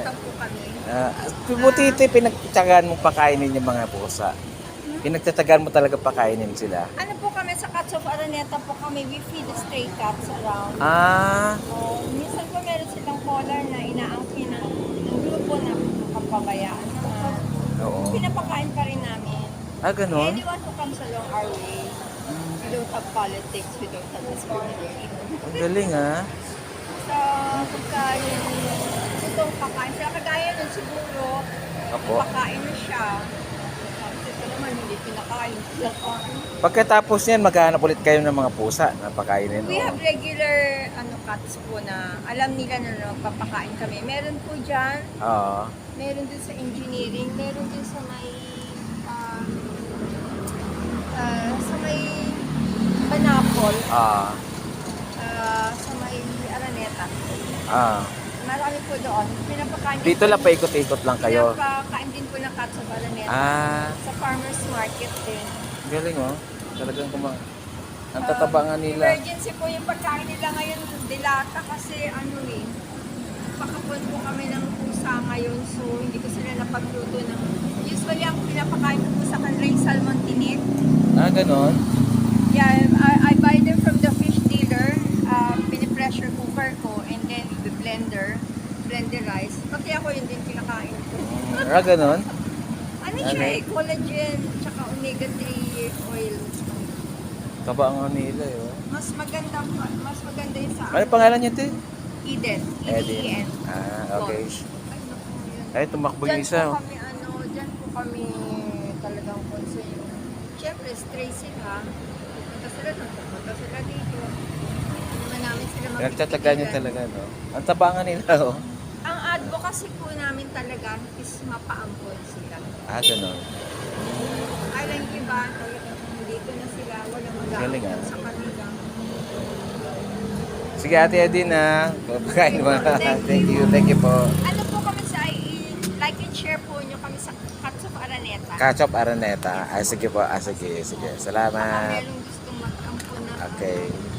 Araneta po kami. Ah, buti ito yung pinagtsagaan mo pakainin yung mga pusa. Pinagtatagaan mo talaga pakainin sila. Ano po kami sa Cats of Araneta po kami, we feed the stray cats around. Ah, Oh, minsan po meron silang collar na inaangkin ng grupo na kapabayaan naman. oo. Pinapakain pa rin namin. Ah, ganun? Anyone who comes along our way, we don't have politics, we don't have discrimination. Ang galing ah. So, pagka yung itong pakain sila, kagaya nun siguro, Opo. pakain na siya. Tapos ito naman, hindi pinakain. Pinakain. Pagkatapos niyan, maghahanap ulit kayo ng mga pusa na pakainin. We have regular ano cats po na alam nila na nagpapakain kami. Meron po dyan, Oo. meron din sa engineering, meron din sa may ah, ah, sa may Banapol, Ah. ah, sa may Araneta. Ah. Marami po doon. Pinapakain Dito lang paikot-ikot lang kayo. Pinapakain din po ng cats sa Araneta. Ah, Sa farmer's market din. galing oh. Talagang kumang... Ang tataba nga Um, nila. Emergency po yung pagkain nila ngayon, dilata kasi ano eh, pakapon po kami ng pusa ngayon so hindi ko sila napagluto ng usually ang pinapakain ko po sa kanila yung salmon tinik. Ah, ganon? Yeah, I, I blender, blend the rice. Pati ako yun din kinakain ko. Ah, ganon? Ano siya eh, collagen, tsaka omega-3 oil. Taba nga nila eh. oh. Mas maganda, mas maganda yung sa Ano pangalan niya, te? Eden. E-D-E-N. Ah, okay. Ay, yun. Tumakbo yung Diyan isa. po oh. kami, ano, dyan po kami talagang concern. Siyempre, stray sila. Pupunta sila doon, pupunta sila dito. Hindi naman namin sila Nagtataga niya talaga, no? Ang taba nga nila, oh. Advocacy po namin talaga is mapaampon sila. Ah, ganon. Ay, lang yung iba, talagang dito na sila, walang Galing, mag ah. sa kanila. Sige, Ate Edin, ha? Pagkain mo. Thank you, thank you po. Ano po kami sa, like and share po nyo kami sa Cats of Araneta. Ketchup Araneta. Ah, sige po. Ah, sige, sige. Baka Salamat. merong gustong mag-ampon na Okay.